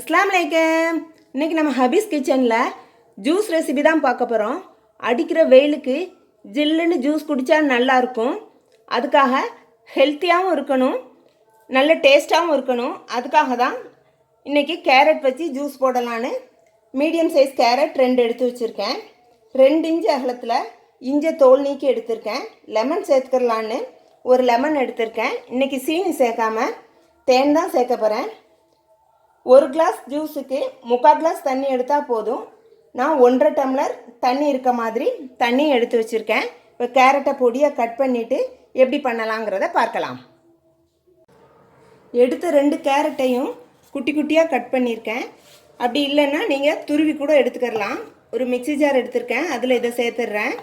அஸ்லாம் வலைக்கம் இன்றைக்கி நம்ம ஹபீஸ் கிச்சனில் ஜூஸ் ரெசிபி தான் பார்க்க போகிறோம் அடிக்கிற வெயிலுக்கு ஜில்லுன்னு ஜூஸ் குடித்தா நல்லாயிருக்கும். அதுக்காக ஹெல்த்தியாகவும் இருக்கணும். நல்ல டேஸ்ட்டாகவும் இருக்கணும். அதுக்காக தான் இன்றைக்கி கேரட் வச்சு ஜூஸ் போடலான்னு மீடியம் சைஸ் கேரட் ரெண்டு எடுத்து வச்சுருக்கேன். ரெண்டு இன்ச்சு அகலத்தில் இஞ்சை தோல் நீக்கி எடுத்திருக்கேன். லெமன் சேர்த்துக்கலான்னு ஒரு லெமன் எடுத்திருக்கேன். இன்றைக்கி சீனி சேர்க்காம தேன் தான் சேர்க்க போகிறேன் ஒரு கிளாஸ் ஜூஸுக்கு முக்கால் கிளாஸ் தண்ணி எடுத்தால் போதும். நான் ஒன்றரை டம்ளர் தண்ணி இருக்க மாதிரி தண்ணி எடுத்து வச்சுருக்கேன். இப்போ கேரட்டை பொடியாக கட் பண்ணிவிட்டு எப்படி பண்ணலாங்கிறத பார்க்கலாம். எடுத்த ரெண்டு கேரட்டையும் குட்டி குட்டியாக கட் பண்ணியிருக்கேன் அப்படி இல்லைன்னா நீங்கள் துருவி கூட எடுத்துக்கிறலாம் ஒரு மிக்ஸி ஜார் எடுத்திருக்கேன். அதில் இதை சேர்த்துடுறேன்.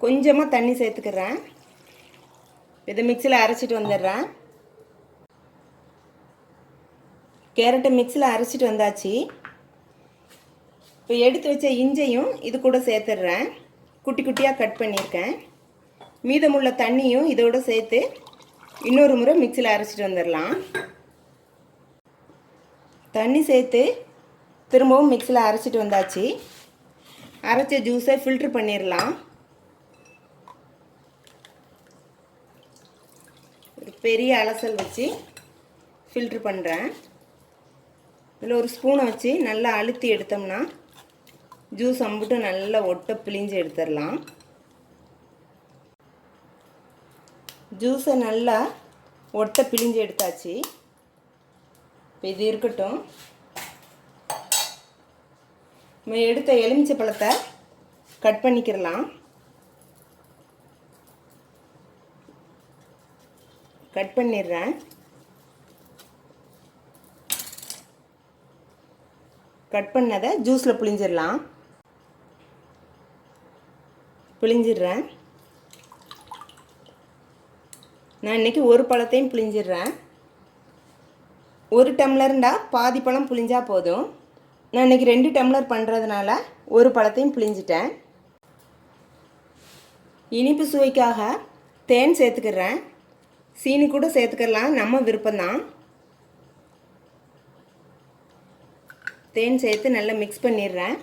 கொஞ்சமாக தண்ணி சேர்த்துக்கிறேன். இதை மிக்சியில் அரைச்சிட்டு வந்துடுறேன். கேரட்டை மிக்சியில் அரைச்சிட்டு வந்தாச்சு. இப்போ எடுத்து வச்ச இஞ்சையும் இது கூட சேர்த்துடுறேன். குட்டி குட்டியாக கட் பண்ணியிருக்கேன். மீதமுள்ள தண்ணியும் இதோடு சேர்த்து இன்னொரு முறை மிக்சியில் அரைச்சிட்டு வந்துடலாம். தண்ணி சேர்த்து திரும்பவும் மிக்சியில் அரைச்சிட்டு வந்தாச்சு. அரைச்ச ஜூஸை ஃபில்ட்ரு பண்ணிடலாம். ஒரு பெரிய அலசல் வச்சு ஃபில்ட்ரு பண்ணுறேன் இதில் ஒரு ஸ்பூனை வச்சு நல்லா அழுத்தி எடுத்தோம்னா ஜூஸ் அம்பிட்டு நல்லா ஒட்ட பிழிஞ்சு எடுத்துடலாம். ஜூஸை நல்லா ஒட்ட பிழிஞ்சு எடுத்தாச்சு. இப்போ இது இருக்கட்டும். நம்ம எடுத்த எலுமிச்சை பழத்தை கட் பண்ணிக்கிறலாம் கட் பண்ணிடுறேன். கட் பண்ணதை ஜூஸில் புளிஞ்சிடலாம் புளிஞ்சிடுறேன் நான் இன்றைக்கி ஒரு பழத்தையும் புளிஞ்சிடுறேன் ஒரு டம்ளர்ண்டா பாதி பழம் புளிஞ்சால் போதும். நான் இன்றைக்கி ரெண்டு டம்ளர் பண்ணுறதுனால ஒரு பழத்தையும் புளிஞ்சிட்டேன் இனிப்பு சுவைக்காக தேன் சேர்த்துக்கிறேன். சீனி கூட சேர்த்துக்கலாம். நம்ம விருப்பம்தான். தேன் சேர்த்து நல்லா மிக்ஸ் பண்ணிடுறேன்.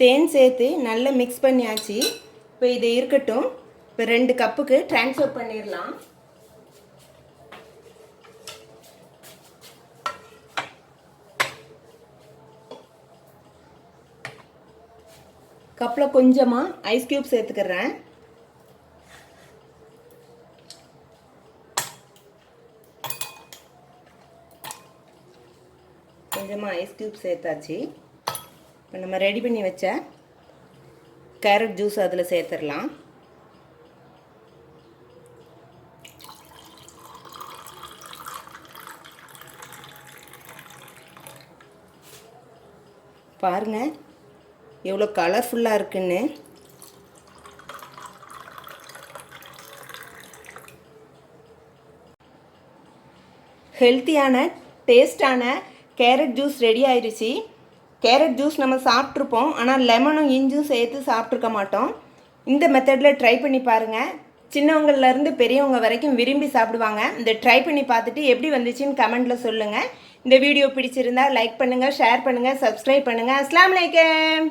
தேன் சேர்த்து நல்லா மிக்ஸ் பண்ணியாச்சு. இப்போ இது இருக்கட்டும். இப்போ ரெண்டு கப்புக்கு ட்ரான்ஸ்ஃபர் பண்ணிடலாம். கப்பில் கொஞ்சமாக ஐஸ் க்யூப் சேர்த்துக்கிறேன். கொஞ்சமாக ஐஸ் க்யூப் சேர்த்தாச்சு. இப்போ நம்ம ரெடி பண்ணி வச்ச கேரட் ஜூஸ் அதில் சேர்த்துடலாம். பாருங்கள் எவ்வளோ கலர்ஃபுல்லாக இருக்குன்னு. ஹெல்த்தியான டேஸ்டான கேரட் ஜூஸ் ரெடி ஆயிடுச்சு கேரட் ஜூஸ் நம்ம சாப்பிட்ருப்போம். ஆனால் லெமனும் இஞ்சும் சேர்த்து சாப்பிட்ருக்க மாட்டோம். இந்த மெத்தடில் ட்ரை பண்ணி பாருங்கள் சின்னவங்கள்லேருந்து பெரியவங்க வரைக்கும் விரும்பி சாப்பிடுவாங்க. இந்த ட்ரை பண்ணி பார்த்துட்டு எப்படி வந்துச்சுன்னு கமெண்ட்டில் சொல்லுங்கள் இந்த வீடியோ பிடிச்சிருந்தா லைக் பண்ணுங்கள் ஷேர் பண்ணுங்கள் சப்ஸ்கிரைப் பண்ணுங்கள் அஸ்லாம் வலைக்கம்